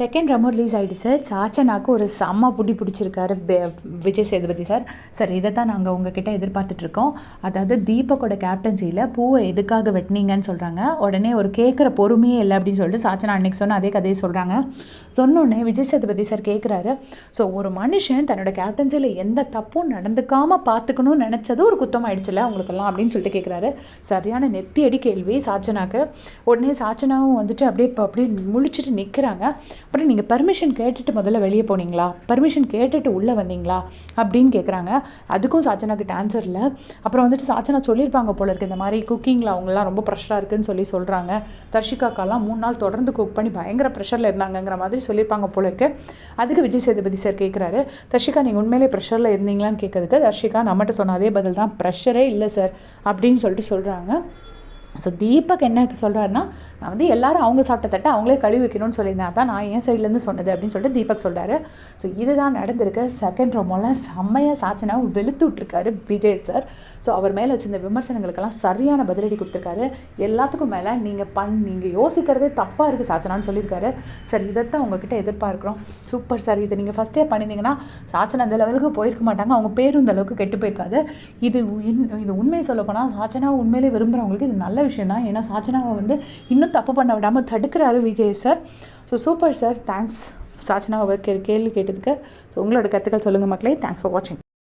Second promo release ஆகிடுச்சு sir. சாச்சனாக்கு ஒரு செம்ம புடி பிடிச்சிருக்காரு விஜய் சேதுபதி சார். சார் இதை தான் நாங்கள் உங்ககிட்ட எதிர்பார்த்துட்ருக்கோம். அதாவது தீபக்கோட கேப்டன்சியில் பூவை எதுக்காக வெட்டினீங்கன்னு சொல்கிறாங்க உடனே ஒரு கேட்குற பொறுமையே இல்லை அப்படின்னு சொல்லிட்டு சாச்சனா அன்னைக்கு சொன்ன அதே கதையை சொல்கிறாங்க சொன்னோடனே விஜய் சேதுபதி சார் கேட்குறாரு ஸோ ஒரு மனுஷன் தன்னோட கேப்டன்சியில் எந்த தப்பும் நடந்துக்காமல் பார்த்துக்கணும்னு நினச்சது ஒரு குத்தம் ஆயிடுச்சுல அவங்களுக்கெல்லாம் அப்படின்னு சொல்லிட்டு கேட்குறாரு சரியான நெத்தியடி கேள்வி சாச்சனாக்கு. உடனே சாச்சனாவும் வந்துட்டு அப்படியே இப்போ அப்படியே முழிச்சிட்டு நிற்கிறாங்க அப்புறம் நீங்கள் பர்மிஷன் கேட்டுட்டு முதல்ல வெளியே போனீங்களா? பர்மிஷன் கேட்டுட்டு உள்ளே வந்தீங்களா? அப்படின்னு கேட்குறாங்க அதுக்கும் சாச்சனா கிட்ட ஆன்சர் இல்லை. அப்புறம் வந்துட்டு சாச்சனா சொல்லியிருப்பாங்க போல இருக்கு. இந்த மாதிரி குக்கிங்கில் அவங்கெல்லாம் ரொம்ப ப்ரெஷராக இருக்குன்னு சொல்லி சொல்கிறாங்க தர்ஷிகாக்கெல்லாம் மூணு நாள் தொடர்ந்து குக் பண்ணி பயங்கர ப்ரெஷரில் இருந்தாங்கங்கிற மாதிரி சொல்லியிருப்பாங்க போல இருக்கு. அதுக்கு விஜய் சேதுபதி சார் கேட்குறாரு தர்ஷிகா நீங்கள் உண்மையிலே ப்ரெஷரில் இருந்தீங்களான்னு கேட்கறதுக்கு தர்ஷிகா நம்மகிட்ட சொன்ன அதே பதில் தான். ப்ரெஷரே இல்லை சார் அப்படின்னு சொல்லிட்டு சொல்கிறாங்க ஸோ தீபக் என்ன சொல்கிறாருன்னா நான் வந்து எல்லாரும் அவங்க சாப்பிட்ட தட்டை அவங்களே கழுவி வைக்கணும்னு சொல்லியிருந்தேன். அதான் நான் என் சைட்லேருந்து சொன்னது அப்படின்னு சொல்லிட்டு தீபக் சொல்கிறாரு ஸோ இதுதான் நடந்திருக்கு செகண்ட் ரோமோலாம் செம்மையாக சாச்சனா வெளுத்து விட்ருக்காரு விஜய் சார் ஸோ அவர் மேலே வச்சிருந்த விமர்சனங்களுக்கெல்லாம் சரியான பதிலடி கொடுத்துருக்காரு. எல்லாத்துக்கும் மேலே நீங்கள் பண் நீங்கள் யோசிக்கிறதே தப்பாக இருக்குது சாச்சனான்னு சொல்லியிருக்காரு. சார் இதைத்தான் உங்ககிட்ட எதிர்பார்க்குறோம். சூப்பர் சார் இதை நீங்கள் ஃபஸ்ட்டே பண்ணியிருந்தீங்கன்னா சாச்சனா அந்த லெவலுக்கு போயிருக்க மாட்டாங்க. அவங்க பேரும் இந்த அளவுக்கு கெட்டு போயிருக்காது. இது இன்- இது உண்மையை சொல்ல போனால் சாச்சனாவை உண்மையிலே விரும்புகிறவங்களுக்கு இது நல்ல விஷயம் தான் ஏன்னா சாச்சனாவை வந்து இன்னும் தப்பு பண்ண விடாமல் தடுக்கிறாரு Vijay sir so super sir thanks Sachana அவர் கேள்வி கேட்டதுக்கு. ஸோ உங்களோட கருத்துக்கள் சொல்லுங்கள் மக்களே. தேங்க்ஸ் ஃபார் வாட்சிங்